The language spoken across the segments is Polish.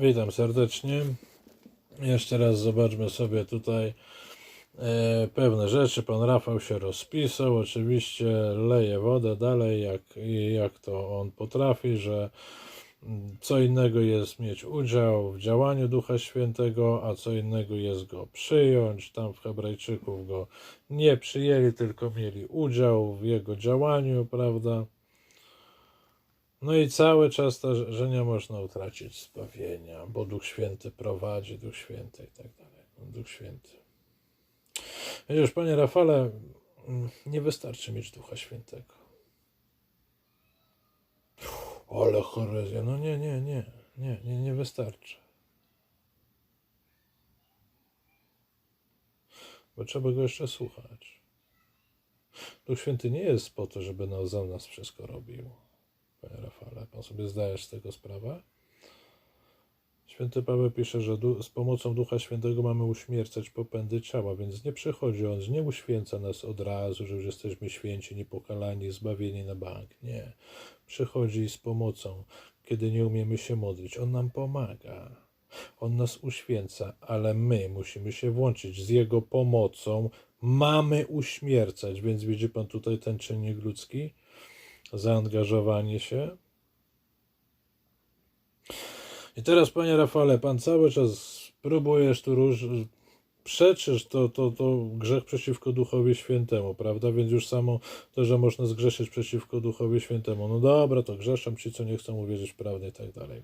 Witam serdecznie. Jeszcze raz zobaczmy sobie tutaj e, pewne rzeczy. Pan Rafał się rozpisał. Oczywiście leje wodę dalej, jak, jak to on potrafi, że mm, co innego jest mieć udział w działaniu Ducha Świętego, a co innego jest go przyjąć. Tam w Hebrajczyków go nie przyjęli, tylko mieli udział w jego działaniu, prawda? No i cały czas to, że- nie można utracić zbawienia, bo Duch Święty prowadzi, Duch Święty i tak dalej. Duch Święty. Wiesz, panie Rafale, mm, nie wystarczy mieć Ducha Świętego. Ale herezja, no nie, nie, nie, nie, nie, nie wystarczy. Bo trzeba go jeszcze słuchać. Duch Święty nie jest po to, żeby za nas wszystko robił panie Rafale. Pan sobie zdajesz z tego sprawę? Święty Paweł pisze, że z pomocą Ducha Świętego mamy uśmiercać popędy ciała, więc nie przychodzi On, nie uświęca nas od razu, że już jesteśmy święci, niepokalani, zbawieni na bank. Nie. Przychodzi z pomocą, kiedy nie umiemy się modlić. On nam pomaga. On nas uświęca, ale my musimy się włączyć. Z Jego pomocą mamy uśmiercać, więc widzi Pan tutaj ten czynnik ludzki? Zaangażowanie się. I teraz, panie Rafale, pan cały czas próbujesz tu róż... przeczysz to, to, to grzech przeciwko Duchowi Świętemu, prawda? Więc już samo to, że można zgrzeszyć przeciwko Duchowi Świętemu. No dobra, to grzeszą ci, co nie chcą uwierzyć w prawdę i tak dalej.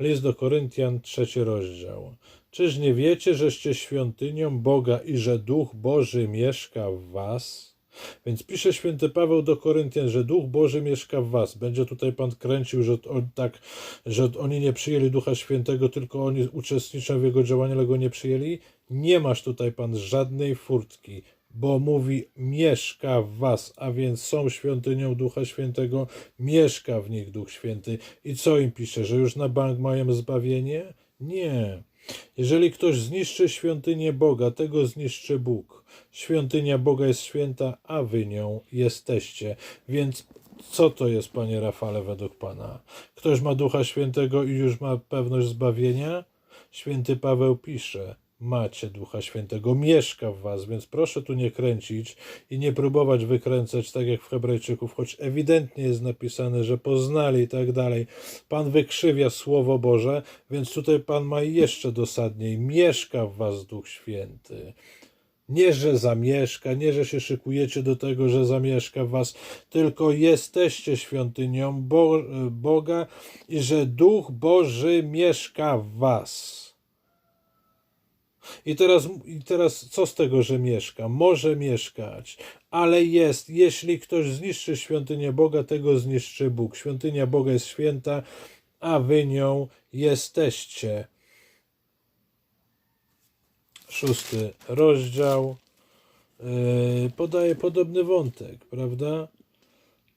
List do Koryntian, trzeci rozdział. Czyż nie wiecie, żeście świątynią Boga i że Duch Boży mieszka w was? Więc pisze święty Paweł do Koryntian, że Duch Boży mieszka w was. Będzie tutaj Pan kręcił, że, on, tak, że oni nie przyjęli Ducha Świętego, tylko oni uczestniczą w Jego działaniu, ale Go nie przyjęli. Nie masz tutaj Pan żadnej furtki, bo mówi mieszka w was, a więc są świątynią Ducha Świętego, mieszka w nich Duch Święty. I co im pisze, że już na bank mają zbawienie? Nie. Jeżeli ktoś zniszczy świątynię Boga, tego zniszczy Bóg. Świątynia Boga jest święta, a wy nią jesteście. Więc co to jest, panie Rafale, według pana? Ktoś ma Ducha Świętego i już ma pewność zbawienia? Święty Paweł pisze: Macie Ducha Świętego, mieszka w was, więc proszę tu nie kręcić i nie próbować wykręcać tak jak w Hebrajczyków, choć ewidentnie jest napisane, że poznali i tak dalej. Pan wykrzywia Słowo Boże, więc tutaj Pan ma jeszcze dosadniej: mieszka w was Duch Święty. Nie, że zamieszka, nie, że się szykujecie do tego, że zamieszka w was, tylko jesteście świątynią Bo Boga i że Duch Boży mieszka w was. I teraz, I teraz co z tego, że mieszka? Może mieszkać, ale jest, jeśli ktoś zniszczy świątynię Boga, tego zniszczy Bóg. Świątynia Boga jest święta, a wy nią jesteście szósty rozdział yy, podaje podobny wątek, prawda?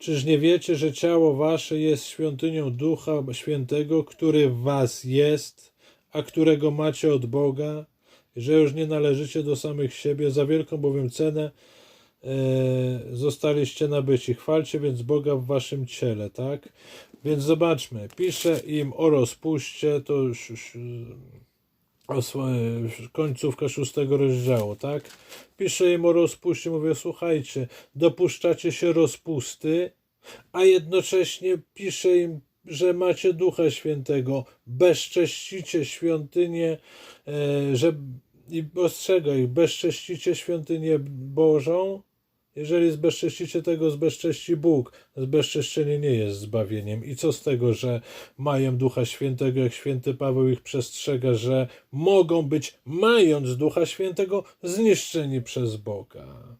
Czyż nie wiecie, że ciało wasze jest świątynią Ducha Świętego, który w was jest, a którego macie od Boga, że już nie należycie do samych siebie, za wielką bowiem cenę e, zostaliście nabyci. Chwalcie więc Boga w waszym ciele, tak? Więc zobaczmy, pisze im o rozpuście, to już, już o swoje, końcówka szóstego rozdziału, tak? Pisze im o rozpuście, mówię, słuchajcie, dopuszczacie się rozpusty, a jednocześnie pisze im, że macie Ducha Świętego, bezcześcicie świątynię, e, że i ostrzega ich, bezcześcicie świątynię Bożą, jeżeli zbezcześcicie tego, zbezcześci Bóg. Zbezczeszczenie nie jest zbawieniem. I co z tego, że mają Ducha Świętego, jak święty Paweł ich przestrzega, że mogą być, mając Ducha Świętego, zniszczeni przez Boga.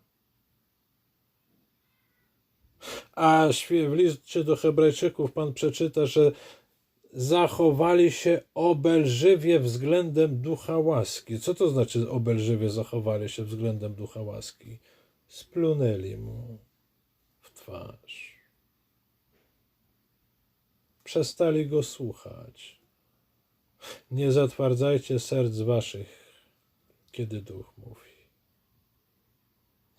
A w liście do Hebrajczyków Pan przeczyta, że zachowali się obelżywie względem ducha łaski. Co to znaczy obelżywie zachowali się względem ducha łaski? Splunęli mu w twarz. Przestali go słuchać. Nie zatwardzajcie serc waszych, kiedy duch mówi.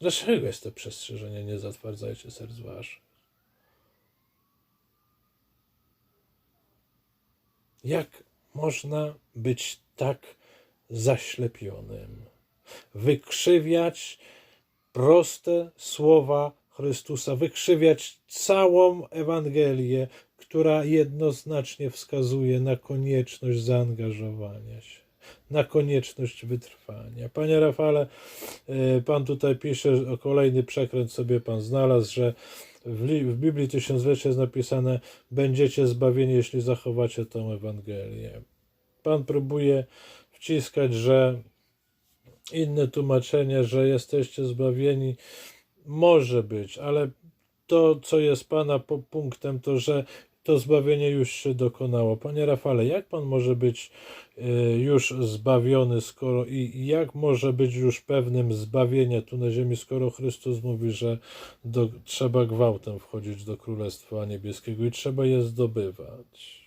Dlaczego jest to przestrzeżenie? Nie zatwardzajcie serc waszych. Jak można być tak zaślepionym? Wykrzywiać proste słowa Chrystusa, wykrzywiać całą Ewangelię, która jednoznacznie wskazuje na konieczność zaangażowania się, na konieczność wytrwania. Panie Rafale, y, Pan tutaj pisze, o kolejny przekręt sobie Pan znalazł, że w, li- w Biblii Tysiąclecia jest napisane: Będziecie zbawieni, jeśli zachowacie tę Ewangelię. Pan próbuje wciskać, że inne tłumaczenie, że jesteście zbawieni, może być, ale to, co jest Pana punktem, to że to zbawienie już się dokonało. Panie Rafale, jak Pan może być y, już zbawiony, skoro i i jak może być już pewnym zbawienia tu na ziemi, skoro Chrystus mówi, że do, trzeba gwałtem wchodzić do Królestwa Niebieskiego i trzeba je zdobywać?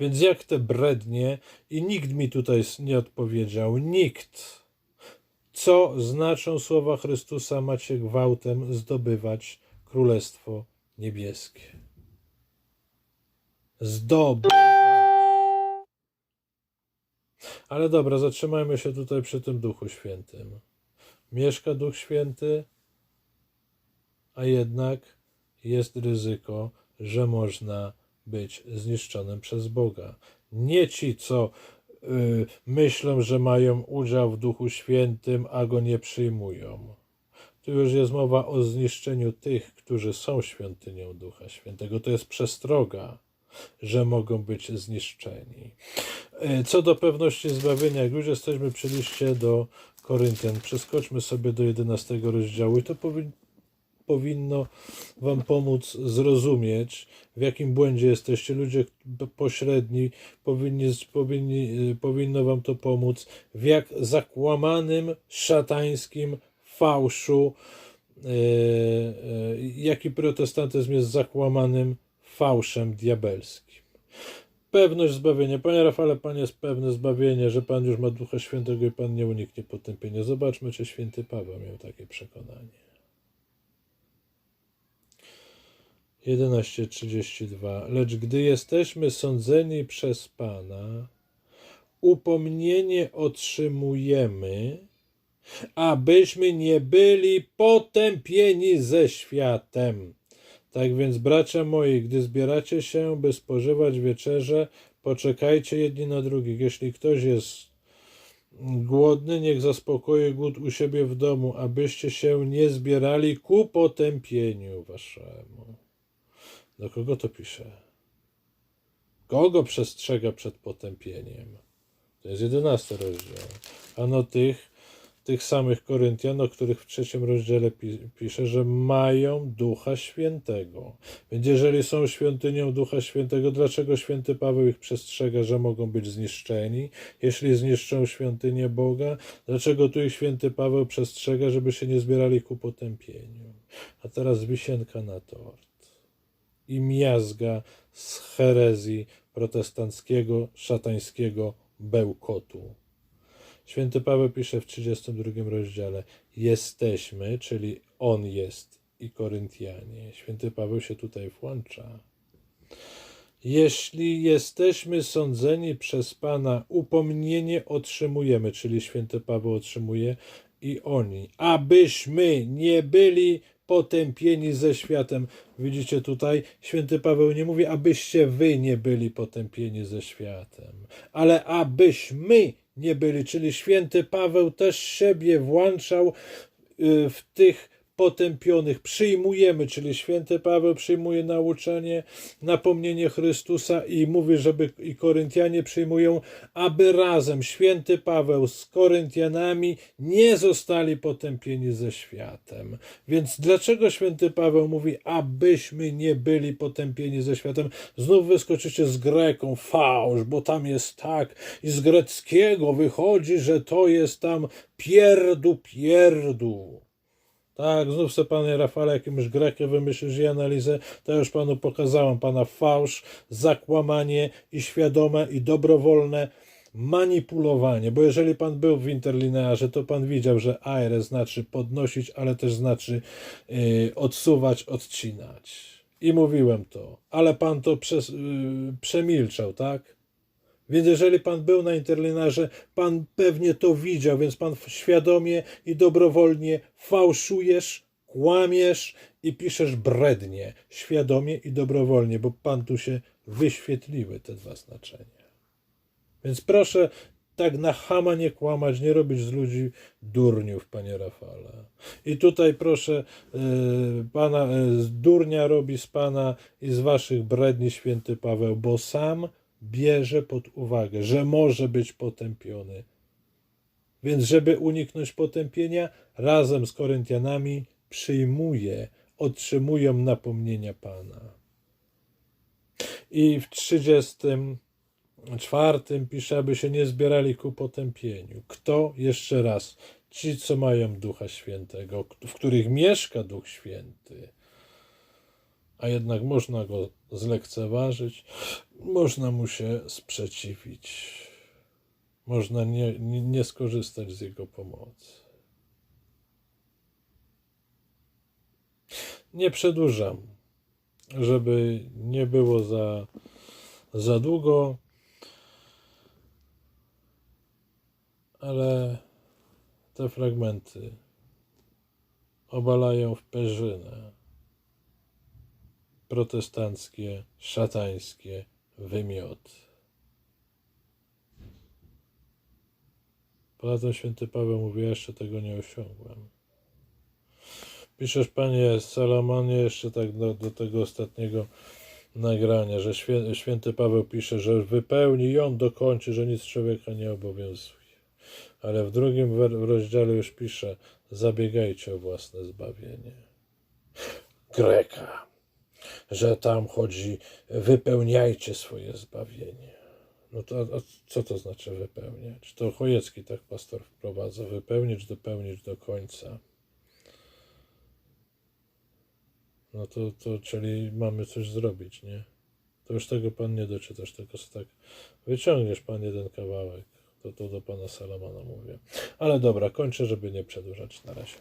Więc jak te brednie, i nikt mi tutaj nie odpowiedział, nikt, co znaczą słowa Chrystusa, macie gwałtem zdobywać Królestwo Niebieskie. Zdobywać. Ale dobra, zatrzymajmy się tutaj przy tym Duchu Świętym. Mieszka Duch Święty, a jednak jest ryzyko, że można być zniszczonym przez Boga. Nie ci, co y, myślą, że mają udział w Duchu Świętym, a go nie przyjmują. Tu już jest mowa o zniszczeniu tych, którzy są świątynią Ducha Świętego. To jest przestroga, że mogą być zniszczeni. Y, Co do pewności zbawienia, jak już jesteśmy przy liście do Koryntian, przeskoczmy sobie do 11 rozdziału i to powinno powinno Wam pomóc zrozumieć, w jakim błędzie jesteście. Ludzie pośredni powinni, powinni, y, powinno Wam to pomóc, w jak zakłamanym, szatańskim fałszu, yy, yy, jaki protestantyzm jest zakłamanym fałszem diabelskim. Pewność zbawienia. Panie Rafale, Pan jest pewny zbawienia, że Pan już ma Ducha Świętego i Pan nie uniknie potępienia. Zobaczmy, czy święty Paweł miał takie przekonanie. 11:32 Lecz gdy jesteśmy sądzeni przez Pana, upomnienie otrzymujemy, abyśmy nie byli potępieni ze światem. Tak więc, bracia moi, gdy zbieracie się, by spożywać wieczerze, poczekajcie jedni na drugich. Jeśli ktoś jest głodny, niech zaspokoi głód u siebie w domu, abyście się nie zbierali ku potępieniu waszemu. Do kogo to pisze? Kogo przestrzega przed potępieniem? To jest jedenasty rozdział. Ano tych, tych samych Koryntian, o których w trzecim rozdziale pi- pisze, że mają Ducha Świętego. Więc jeżeli są świątynią Ducha Świętego, dlaczego święty Paweł ich przestrzega, że mogą być zniszczeni, jeśli zniszczą świątynię Boga? Dlaczego tu ich święty Paweł przestrzega, żeby się nie zbierali ku potępieniu? A teraz wisienka na tort i miazga z herezji protestanckiego, szatańskiego bełkotu. Święty Paweł pisze w 32 rozdziale: Jesteśmy, czyli On jest i Koryntianie. Święty Paweł się tutaj włącza. Jeśli jesteśmy sądzeni przez Pana, upomnienie otrzymujemy, czyli święty Paweł otrzymuje i oni, abyśmy nie byli potępieni ze światem. Widzicie tutaj, święty Paweł nie mówi, abyście wy nie byli potępieni ze światem, ale abyśmy nie byli, czyli święty Paweł też siebie włączał y, w tych potępionych. Przyjmujemy, czyli święty Paweł przyjmuje nauczanie, napomnienie Chrystusa i mówi, żeby i Koryntianie przyjmują, aby razem święty Paweł z Koryntianami nie zostali potępieni ze światem. Więc dlaczego święty Paweł mówi, abyśmy nie byli potępieni ze światem? Znów wyskoczycie z Greką, fałsz, bo tam jest tak, i z greckiego wychodzi, że to jest tam pierdu, pierdu. Tak, znów se panie Rafale jakimś Grekę wymyślisz i analizę, to już panu pokazałem, pana fałsz, zakłamanie i świadome i dobrowolne manipulowanie, bo jeżeli pan był w interlinearze, to pan widział, że aere znaczy podnosić, ale też znaczy yy, odsuwać, odcinać. I mówiłem to, ale pan to przez, yy, przemilczał, tak? Więc jeżeli pan był na interlinarze, pan pewnie to widział, więc pan świadomie i dobrowolnie fałszujesz, kłamiesz i piszesz brednie, świadomie i dobrowolnie, bo pan tu się wyświetliły te dwa znaczenia. Więc proszę tak na chama nie kłamać, nie robić z ludzi durniów, panie Rafale. I tutaj proszę, yy, pana yy, durnia robi z pana i z waszych bredni święty Paweł, bo sam bierze pod uwagę, że może być potępiony. Więc żeby uniknąć potępienia, razem z Koryntianami przyjmuje, otrzymują napomnienia Pana. I w 34 pisze, aby się nie zbierali ku potępieniu. Kto? Jeszcze raz. Ci, co mają Ducha Świętego, w których mieszka Duch Święty. A jednak można go zlekceważyć, można mu się sprzeciwić, można nie, nie, nie skorzystać z jego pomocy. Nie przedłużam, żeby nie było za, za długo, ale te fragmenty obalają w perzynę protestanckie, szatańskie wymioty. Poza tym święty Paweł mówi, jeszcze tego nie osiągłem. Piszesz, panie Salomonie, jeszcze tak do, do tego ostatniego nagrania, że świę, święty Paweł pisze, że wypełni on dokończy, że nic człowieka nie obowiązuje. Ale w drugim wer- rozdziale już pisze, zabiegajcie o własne zbawienie. Greka że tam chodzi, wypełniajcie swoje zbawienie. No to a, a co to znaczy wypełniać? To Chojecki tak pastor wprowadza, wypełnić, dopełnić do końca. No to, to czyli mamy coś zrobić, nie? To już tego pan nie doczytasz, tylko tak wyciągniesz pan jeden kawałek. To, to do pana Salamana mówię. Ale dobra, kończę, żeby nie przedłużać na razie.